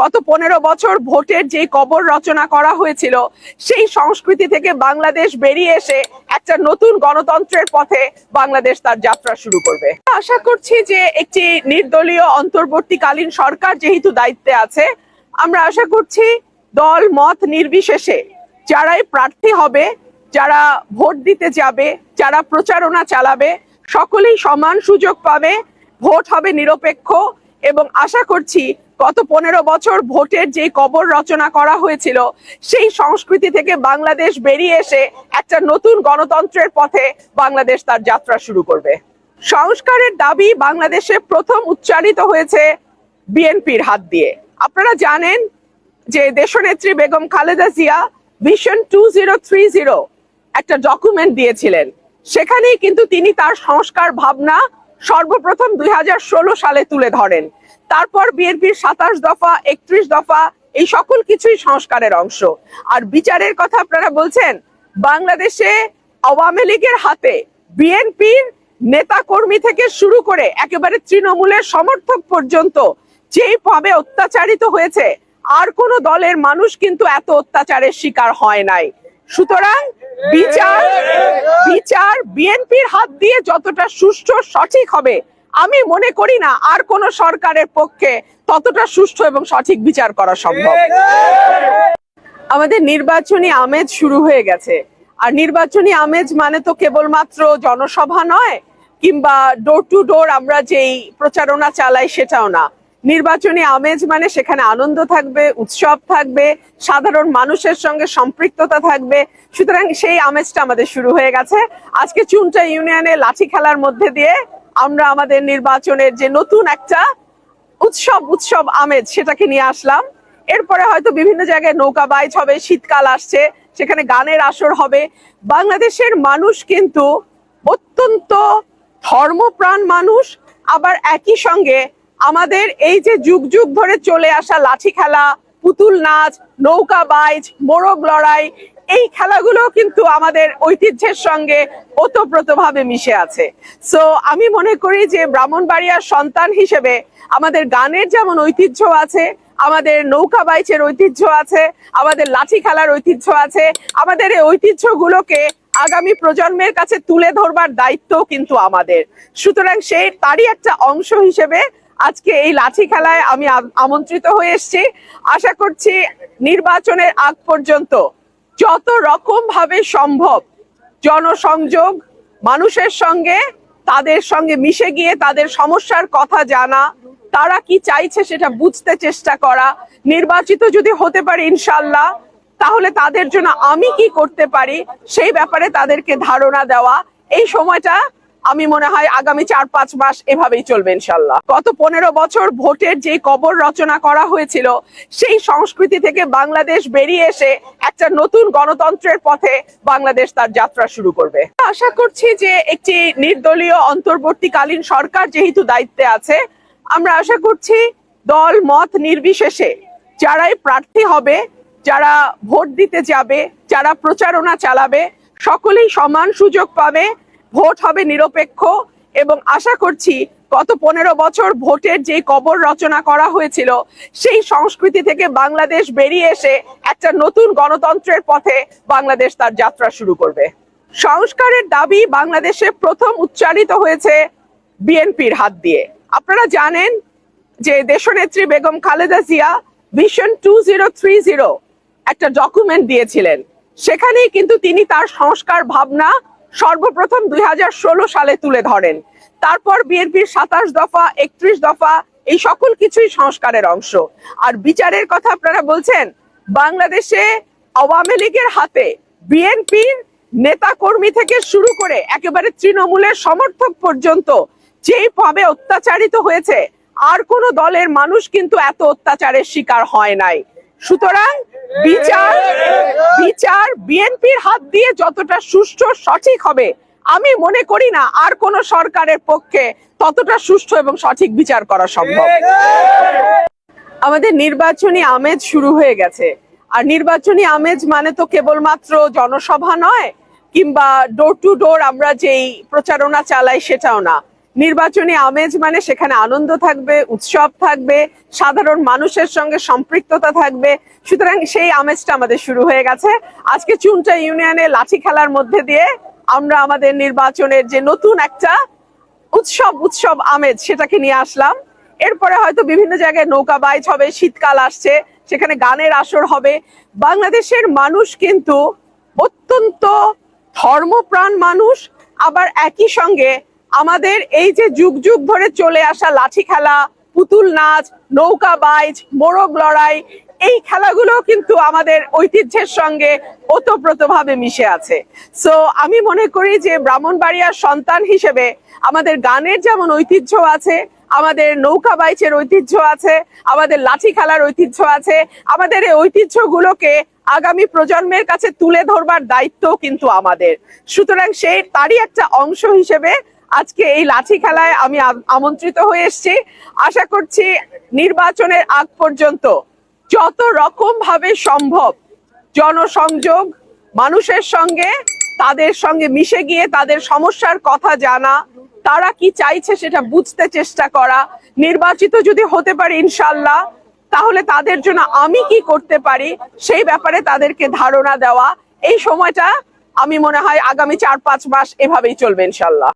গত পনেরো বছর ভোটের যে কবর রচনা করা হয়েছিল, সেই সংস্কৃতি থেকে বাংলাদেশ বেরিয়ে এসে একটা নতুন গণতন্ত্রের পথে বাংলাদেশ তার যাত্রা শুরু করবে। আশা করছি যে একটি নির্দলীয় অন্তর্বর্তীকালীন সরকার যেহেতু দায়িত্বে আছে, আমরা আশা করছি দল, মত নির্বিশেষে যারাই প্রার্থী হবে, যারা ভোট দিতে যাবে, যারা প্রচারণা চালাবে, সকলেই সমান সুযোগ পাবে, ভোট হবে নিরপেক্ষ এবং আশা করছি গত পনেরো বছর ভোটের যে কবর রচনা করা হয়েছিল, সেই সংস্কৃতি থেকে বাংলাদেশ বেরিয়ে এসে একটা নতুন গণতন্ত্রের পথে বাংলাদেশ তার যাত্রা শুরু করবে। সংস্কারের দাবি বাংলাদেশে প্রথম উচ্চারিত হয়েছে বিএনপির হাত দিয়ে। আপনারা জানেন যে দেশনেত্রী Begum Khaleda Zia vision two zero three zero একটা ডকুমেন্ট দিয়েছিলেন। সেখানেই কিন্তু তিনি তার সংস্কার ভাবনা সর্বপ্রথম দুই হাজার ষোলো সালে তুলে ধরেন। তারপর বিএনপির সাতাশ দফা, একত্রিশ দফা, এই সকল কিছুই সংস্কারের অংশ। আর বিচারের কথা আপনারা বলছেন, বাংলাদেশে আওয়ামী লীগের হাতে বিএনপির নেতা কর্মী থেকে শুরু করে একেবারে তৃণমূলের সমর্থক পর্যন্ত যেই যেইভাবে অত্যাচারিত হয়েছে, আর কোন দলের মানুষ কিন্তু এত অত্যাচারের শিকার হয় নাই। সুতরাং বিচার বিচার বিএনপির হাত দিয়ে যতটা সুষ্ঠু, সঠিক হবে, আমি মনে করি না আর কোন সরকারের পক্ষে ততটা সুষ্ঠু এবং সঠিক বিচার করা সম্ভব। আমাদের নির্বাচনী আমেজ শুরু হয়ে গেছে। আর নির্বাচনী আমেজ মানে তো কেবলমাত্র জনসভা নয়, কিংবা ডোর টু ডোর আমরা যেই প্রচারণা চালাই সেটাও না। নির্বাচনী আমেজ মানে সেখানে আনন্দ থাকবে, উৎসব থাকবে, সাধারণ মানুষের সঙ্গে সম্পৃক্ততা থাকবে। সুতরাং সেই আমেজটা আমাদের শুরু হয়ে গেছে। আজকে চুনটা ইউনিয়নে লাঠি খেলার মধ্যে দিয়ে আমরা আমাদের নির্বাচনের যে নতুন একটা উৎসব উৎসব আমেজ সেটাকে নিয়ে আসলাম। এরপরে হয়তো বিভিন্ন জায়গায় নৌকা বাইচ হবে, শীতকাল আসছে, সেখানে গানের আসর হবে। বাংলাদেশের মানুষ কিন্তু অত্যন্ত ধর্মপ্রাণ মানুষ, আবার একই সঙ্গে আমাদের এই যে যুগ যুগ ধরে চলে আসা লাঠি খেলা, পুতুল নাচ, নৌকা বাইচ, মোরগ লড়াই, এই খেলাগুলো কিন্তু আমাদের ঐতিহ্যের সঙ্গে ওতপ্রোতভাবে মিশে আছে। সো আমি মনে করি যে ব্রাহ্মণবাড়িয়ার সন্তান হিসেবে আমাদের গানের যেমন ঐতিহ্য আছে, আমাদের নৌকা বাইচের ঐতিহ্য আছে, আমাদের লাঠি খেলার ঐতিহ্য আছে, আমাদের এই ঐতিহ্যগুলোকে আগামী প্রজন্মের কাছে তুলে ধরবার দায়িত্ব কিন্তু আমাদের। সুতরাং সেই তারই একটা অংশ হিসেবে আজকে এই লাঠি খেলায় আমি আমন্ত্রিত হয়ে এসেছি। আশা করছি নির্বাচনের আগ পর্যন্ত যত রকম ভাবে সম্ভব জনসংযোগ, মানুষের সঙ্গে, তাদের সঙ্গে মিশে গিয়ে তাদের সমস্যার কথা জানা, তারা কি চাইছে সেটা বুঝতে চেষ্টা করা। নির্বাচিত যদি হতে পারে ইনশাল্লাহ তাহলে তাদের জন্য আমি কি করতে পারি সেই ব্যাপারে তাদেরকে ধারণা দেওয়া। এই সময়টা আমি মনে হয় আগামী চার পাঁচ মাস এভাবেই চলবে ইনশাল্লাহ গত পনেরো বছর ভোটের যে কবর রচনা করা হয়েছিল, সেই সংস্কৃতি থেকে বাংলাদেশ বেরিয়ে এসে একটা নতুন গণতন্ত্রের পথে বাংলাদেশ তার যাত্রা শুরু করবে। আশা করছি যে একটি নির্দলীয় অন্তর্বর্তীকালীন সরকার যেহেতু দায়িত্বে আছে, আমরা আশা করছি দল, মত নির্বিশেষে যারাই প্রার্থী হবে, যারা ভোট দিতে যাবে, যারা প্রচারণা চালাবে, সকলেই সমান সুযোগ পাবে। ভোট হবে নিরপেক্ষ এবং আশা করছি গত পনেরো বছর ভোটের যে কবর রচনা করা হয়েছিল, সেই সংস্কৃতি থেকে বাংলাদেশ বেরিয়ে এসে একটা নতুন গণতন্ত্রের পথে বাংলাদেশ তার যাত্রা শুরু করবে। সংস্কারের দাবি বাংলাদেশে প্রথম উচ্চারিত হয়েছে বিএনপির হাত দিয়ে। আপনারা জানেন যে দেশনেত্রী Begum Khaleda Zia vision two zero three zero একটা ডকুমেন্ট দিয়েছিলেন। সেখানেই কিন্তু তিনি তার সংস্কার ভাবনা সর্বপ্রথম দুই হাজার ষোলো সালে তুলে ধরেন। তারপর বিএনপির সাতাশ দফা, একত্রিশ দফা, এই সকল কিছুই সংস্কারের অংশ। আর বিচারের কথা আপনারা বলছেন, বাংলাদেশে আওয়ামী লীগের হাতে বিএনপির নেতা কর্মী থেকে শুরু করে একেবারে তৃণমূলের সমর্থক পর্যন্ত যেই যেইভাবে অত্যাচারিত হয়েছে, আর কোন দলের মানুষ কিন্তু এত অত্যাচারের শিকার হয় নাই। সুতরাং বিচার বিচার বিএনপির হাত দিয়ে যতটা সুষ্ঠু, সঠিক হবে, আমি মনে করি না আর কোন সরকারের পক্ষে ততটা সুষ্ঠু এবং সঠিক বিচার করা সম্ভব। আমাদের নির্বাচনী আমেজ শুরু হয়ে গেছে। আর নির্বাচনী আমেজ মানে তো কেবলমাত্র জনসভা নয়, কিংবা ডোর টু ডোর আমরা যেই প্রচারণা চালাই সেটাও না। নির্বাচনী আমেজ মানে সেখানে আনন্দ থাকবে, উৎসব থাকবে, সাধারণ মানুষের সঙ্গে সম্পৃক্ততা থাকবে। সুতরাং সেই আমেজটা আমাদের শুরু হয়ে গেছে। আজকে চুনটা ইউনিয়নে লাঠি খেলার মধ্যে দিয়ে আমরা আমাদের নির্বাচনের যে নতুন একটা উৎসব উৎসব আমেজ সেটাকে নিয়ে আসলাম। এরপরে হয়তো বিভিন্ন জায়গায় নৌকা বাইচ হবে, শীতকাল আসছে, সেখানে গানের আসর হবে। বাংলাদেশের মানুষ কিন্তু অত্যন্ত ধর্মপ্রাণ মানুষ, আবার একই সঙ্গে আমাদের এই যে যুগ যুগ ধরে চলে আসা লাঠি খেলা, পুতুল নাচ, নৌকা বাইচ, মোরগ লড়াই, এই খেলাগুলো কিন্তু আমাদের ঐতিহ্যের সঙ্গে ওতপ্রোতভাবে মিশে আছে। সো আমি মনে করি যে ব্রাহ্মণবাড়িয়ার সন্তান হিসেবে আমাদের গানের যেমন ঐতিহ্য আছে, আমাদের নৌকা বাইচের ঐতিহ্য আছে, আমাদের লাঠি খেলার ঐতিহ্য আছে, আমাদের এই ঐতিহ্যগুলোকে আগামী প্রজন্মের কাছে তুলে ধরবার দায়িত্ব কিন্তু আমাদের। সুতরাং সেই তারই একটা অংশ হিসেবে আজকে এই লাঠি খেলায় আমি আমন্ত্রিত হয়ে এসেছি। আশা করছি নির্বাচনের আগ পর্যন্ত যত রকম ভাবে সম্ভব জনসংযোগ, মানুষের সঙ্গে, তাদের সঙ্গে মিশে গিয়ে তাদের সমস্যার কথা জানা, তারা কি চাইছে সেটা বুঝতে চেষ্টা করা। নির্বাচিত যদি হতে পারে ইনশাল্লাহ তাহলে তাদের জন্য আমি কি করতে পারি সেই ব্যাপারে তাদেরকে ধারণা দেওয়া। এই সময়টা আমি মনে হয় আগামী চার পাঁচ মাস এভাবেই চলবে ইনশাল্লাহ